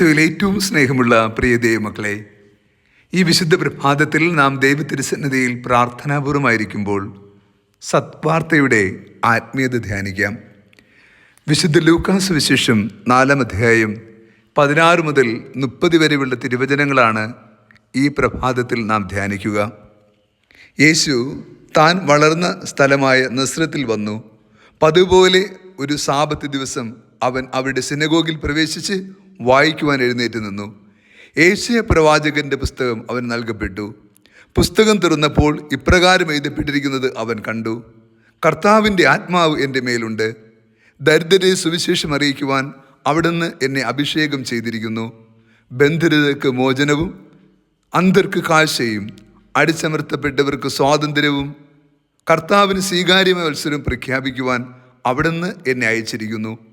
ഈശോയിൽ ഏറ്റവും സ്നേഹമുള്ള പ്രിയ ദൈവമക്കളെ ഈ വിശുദ്ധ പ്രഭാതത്തിൽ നാം ദൈവത്തിരുസന്നതയിൽ പ്രാർത്ഥനാപൂർവമായിരിക്കുമ്പോൾ സത്വാർത്തയുടെ ആത്മീയത ധ്യാനിക്കാം. വിശുദ്ധ ലൂക്കാസ് വിശേഷം നാലാം അധ്യായം പതിനാറ് മുതൽ മുപ്പത് വരെയുള്ള തിരുവചനങ്ങളാണ് ഈ പ്രഭാതത്തിൽ നാം ധ്യാനിക്കുക. യേശു താൻ വളർന്ന സ്ഥലമായ നസ്രത്തിൽ വന്നു. പതുപോലെ ഒരു സാപത്ത് ദിവസം അവൻ അവരുടെ സിനഗോഗിൽ പ്രവേശിച്ച് വായിക്കുവാൻ എഴുന്നേറ്റ് നിന്നു. ഏഷ്യ പ്രവാചകന്റെ പുസ്തകം അവൻ നൽകപ്പെട്ടു. പുസ്തകം തുറന്നപ്പോൾ ഇപ്രകാരം എഴുതപ്പെട്ടിരിക്കുന്നത് അവൻ കണ്ടു. കർത്താവിന്റെ ആത്മാവ് എന്റെ മേലുണ്ട്. ദരിദ്രരെ സുവിശേഷം അറിയിക്കുവാൻ അവിടുന്ന് എന്നെ അഭിഷേകം ചെയ്തിരിക്കുന്നു. ബന്ധുരതക്ക് മോചനവും അന്തർക്ക് കാഴ്ചയും അടിച്ചമർത്തപ്പെട്ടവർക്ക് സ്വാതന്ത്ര്യവും കർത്താവിന് സ്വീകാര്യമായ മത്സരം പ്രഖ്യാപിക്കുവാൻ അവിടുന്ന് എന്നെ അയച്ചിരിക്കുന്നു.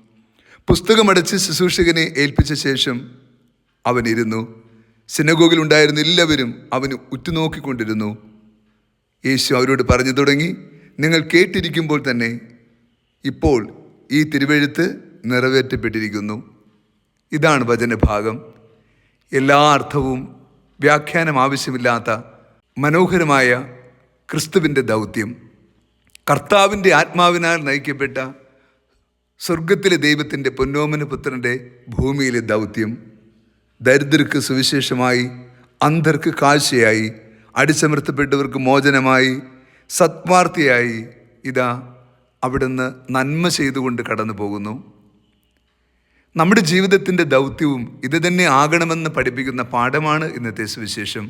പുസ്തകമടച്ച് ശുശ്രൂഷകനെ ഏൽപ്പിച്ച ശേഷം സിനഗോഗിൽ ഉണ്ടായിരുന്ന എല്ലാവരും അവന് ഉറ്റുനോക്കിക്കൊണ്ടിരുന്നു. യേശു അവരോട് പറഞ്ഞു തുടങ്ങി നിങ്ങൾ കേട്ടിരിക്കുമ്പോൾ തന്നെ ഇപ്പോൾ ഈ തിരുവെഴുത്ത് നിറവേറ്റപ്പെട്ടിരിക്കുന്നു. ഇതാണ് വചനഭാഗം. എല്ലാ അർത്ഥവും വ്യാഖ്യാനം ആവശ്യമില്ലാത്ത മനോഹരമായ ക്രിസ്തുവിന്റെ ദൗത്യം. കർത്താവിന്റെ ആത്മാവിനാൽ നയിക്കപ്പെട്ട സ്വർഗത്തിലെ ദൈവത്തിന്റെ പൊന്നോമന പുത്രന്റെ ഭൂമിയിലെ ദൗത്യം ദരിദ്രർക്ക് സുവിശേഷമായി അന്ധർക്ക് കാഴ്ചയായി അടിച്ചമർത്തപ്പെട്ടവർക്ക് മോചനമായി സത്വാർത്തിയായി ഇതാ അവിടുന്ന് നന്മ ചെയ്തുകൊണ്ട് കടന്നു പോകുന്നു നമ്മുടെ ജീവിതത്തിന്റെ ദൗത്യവും ഇത് തന്നെ ആകണമെന്ന് പഠിപ്പിക്കുന്ന പാഠമാണ് ഇന്നത്തെ സുവിശേഷം.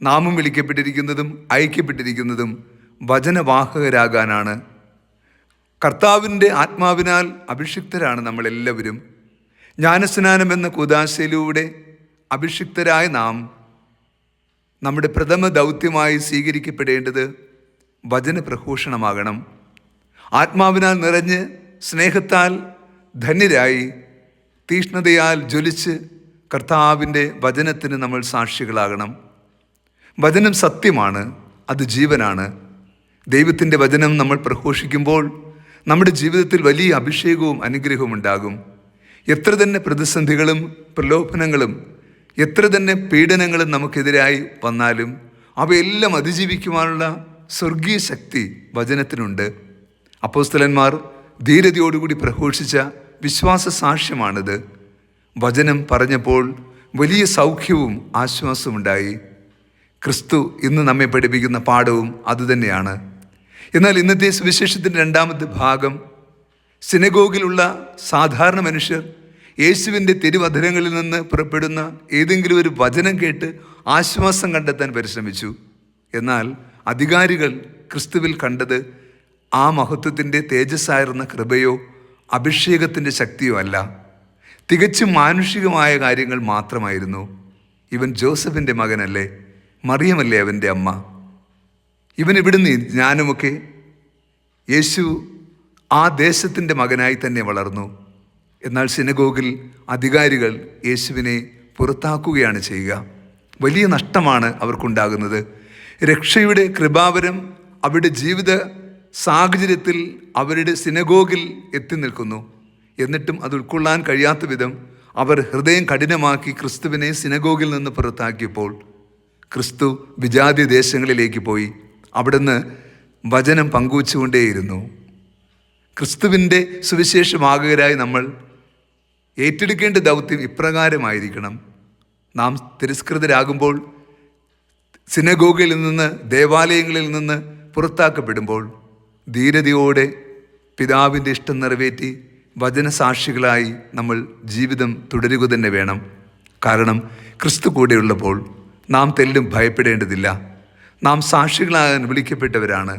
നാമം വിളിക്കപ്പെട്ടിരിക്കുന്നതും ഐക്യപ്പെട്ടിരിക്കുന്നതും വചനവാഹകരാകാനാണ് കർത്താവിന്റെ ആത്മാവിനാൽ അഭിഷിക്തരാണ് നമ്മളെല്ലാവരും. ജ്ഞാനസ്നാനം എന്ന കുദാശയിലൂടെ അഭിഷിക്തരായ നാം നമ്മുടെ പ്രഥമ ദൗത്യമായി സ്വീകരിക്കപ്പെടേണ്ടത് വചനപ്രഘോഷണമാകണം. ആത്മാവിനാൽ നിറഞ്ഞ് സ്നേഹത്താൽ ധന്യരായി തീഷ്ണതയാൽ ജ്വലിച്ച് കർത്താവിന്റെ വചനത്തിന് നമ്മൾ സാക്ഷികളാകണം. വചനം സത്യമാണ് അത് ജീവനാണ്. ദൈവത്തിന്റെ വചനം നമ്മൾ പ്രഘോഷിക്കുമ്പോൾ നമ്മുടെ ജീവിതത്തിൽ വലിയ അഭിഷേകവും അനുഗ്രഹവും ഉണ്ടാകും. എത്ര തന്നെ പ്രതിസന്ധികളും പ്രലോഭനങ്ങളും എത്ര തന്നെ പീഡനങ്ങളും നമുക്കെതിരായി വന്നാലും അവയെല്ലാം അതിജീവിക്കുവാനുള്ള സ്വർഗീയ ശക്തി വചനത്തിനുണ്ട്. അപ്പോസ്തലന്മാർ ധീരതയോടുകൂടി പ്രഘോഷിച്ച വിശ്വാസ സാക്ഷ്യമാണിത്. വചനം പറഞ്ഞപ്പോൾ വലിയ സൗഖ്യവും ആശ്വാസവും ഉണ്ടായി ക്രിസ്തു ഇന്ന് നമ്മെ പഠിപ്പിക്കുന്ന പാഠവും അതുതന്നെയാണ്. എന്നാൽ ഇന്നത്തെ സുവിശേഷത്തിന്റെ രണ്ടാമത്തെ ഭാഗം സിനഗോഗിലുള്ള സാധാരണ മനുഷ്യർ യേശുവിന്റെ തിരുവധരങ്ങളിൽ നിന്ന് പുറപ്പെടുന്ന ഏതെങ്കിലും ഒരു വചനം കേട്ട് ആശ്വാസം കണ്ടെത്താൻ പരിശ്രമിച്ചു. എന്നാൽ അധികാരികൾ ക്രിസ്തുവിൽ കണ്ടത് ആ മഹത്വത്തിന്റെ തേജസ്സായിരുന്ന കൃപയോ അഭിഷേകത്തിന്റെ ശക്തിയോ അല്ല. തികച്ചും മാനുഷികമായ കാര്യങ്ങൾ മാത്രമായിരുന്നു. ഇവൻ ജോസഫിന്റെ മകനല്ലേ? മറിയമല്ലേ അവന്റെ അമ്മ? ഇവൻ ഇവിടുന്ന് ഞാനുമൊക്കെ യേശു ആ ദേശത്തിന്റെ മകനായി തന്നെ വളർന്നു. എന്നാൽ സിനഗോഗിൽ അധികാരികൾ യേശുവിനെ പുറത്താക്കുകയാണ് ചെയ്യുക. വലിയ നഷ്ടമാണ് അവർക്കുണ്ടാകുന്നത്. രക്ഷയുടെ കൃപാവരം അവരുടെ ജീവിത സാഹചര്യത്തിൽ അവരുടെ സിനഗോഗിൽ എത്തി നിൽക്കുന്നു. എന്നിട്ടും അത് ഉൾക്കൊള്ളാൻ കഴിയാത്ത വിധം അവർ ഹൃദയം കഠിനമാക്കി ക്രിസ്തുവിനെ സിനഗോഗിൽ നിന്ന് പുറത്താക്കിയപ്പോൾ ക്രിസ്തു വിജാതി ദേശങ്ങളിലേക്ക് പോയി. അവിടുന്ന് വചനം പങ്കുവച്ചുകൊണ്ടേയിരുന്നു. ക്രിസ്തുവിന്റെ സുവിശേഷമാകുകരായി നമ്മൾ ഏറ്റെടുക്കേണ്ട ദൗത്യം ഇപ്രകാരമായിരിക്കണം. നാം തിരസ്കൃതരാകുമ്പോൾ സിനഗോഗിൽ നിന്ന് ദേവാലയങ്ങളിൽ നിന്ന് പുറത്താക്കപ്പെടുമ്പോൾ ധീരതയോടെ പിതാവിന്റെ ഇഷ്ടം നിറവേറ്റി വചനസാക്ഷികളായി നമ്മൾ ജീവിതം തുടരുക തന്നെ വേണം. കാരണം ക്രിസ്തു കൂടെയുള്ളപ്പോൾ നാം തെല്ലും ഭയപ്പെടേണ്ടതില്ല. നാം സാക്ഷികളാകാൻ വിളിക്കപ്പെട്ടവരാണ്.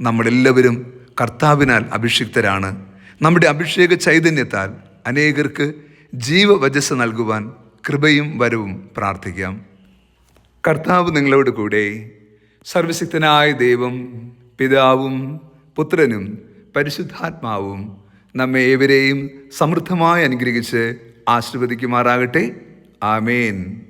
നമ്മളെല്ലാവരും കർത്താവിനാൽ അഭിഷിക്തരാണ്. നമ്മുടെ അഭിഷേക ചൈതന്യത്താൽ അനേകർക്ക് ജീവവചസ് നൽകുവാൻ കൃപയും വരവും പ്രാർത്ഥിക്കാം. കർത്താവ് നിങ്ങളോട് കൂടെ സർവശക്തനായ ദൈവം പിതാവും പുത്രനും പരിശുദ്ധാത്മാവും നമ്മെ ഏവരെയും സമൃദ്ധമായി അനുഗ്രഹിച്ച് ആശീർവദിക്കുമാറാകട്ടെ. ആമേൻ.